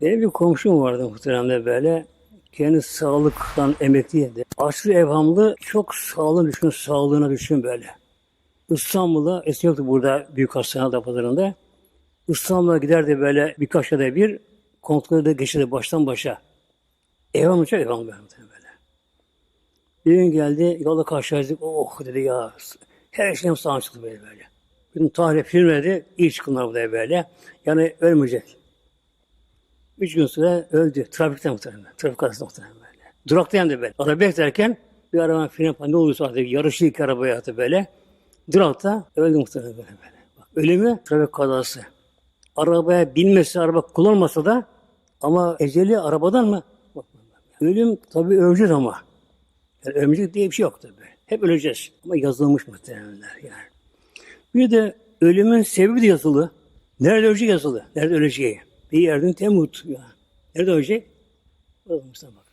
Benim bir komşum vardı muhteremde böyle. Kendi sağlıktan emekliydi. Aşırı evhamlı, çok sağlığına düşkün, sağlığına düşkün böyle. İstanbul'a, eski yoktu burada büyük hastane pazarında. İstanbul'a giderdi böyle birkaç ayda bir kontrolde geçirdi baştan başa. Evhamlı çok evhamlı böyle. Bir gün geldi, yolda karşılaştık. Oh dedi ya, her şeyim sağ çıktı böyle böyle. Bütün tarih filmledi, iyi çıkınlar buraya böyle. Yani ölmeyecek. Üç gün sonra öldü. Trafikten muhtemelen. Trafik kazası muhtemelen böyle. Durakta yandı böyle. Araba beklerken bir araba fren ne olursa artık yarışı iki arabaya attı böyle. Durakta öldü muhtemelen böyle böyle. Bak, ölümü trafik kazası. Arabaya binmesi, araba kullanmasa da ama eceli arabadan mı? Bak. Ölüm tabii öleceğiz ama. Yani ölmeyecek diye bir şey yok tabii. Hep öleceğiz. Ama yazılmış muhtemelenler yani. Bir de ölümün sebebi de yazılı. Nerede ölecek yazılı. Nerede öleceği. Bir yerden temut. Ya. Nerede ölecek? Yazılmışsa bak.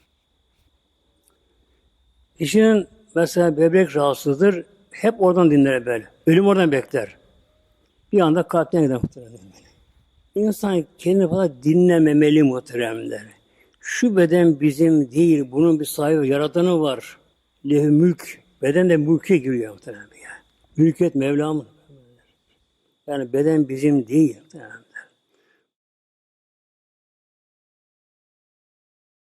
Kişinin mesela böbrek rahatsızdır. Hep oradan dinler böyle. Ölüm oradan bekler. Bir anda kalpten gider muhtemelen. İnsan kendini falan dinlememeli muhteremler. Şu beden bizim değil, bunun bir sahibi, yaratanı var. Lehü mülk, beden de mülke giriyor muhtemelen ya. Mülkiyet Mevlam'ın. Yani beden bizim değil. muhterem.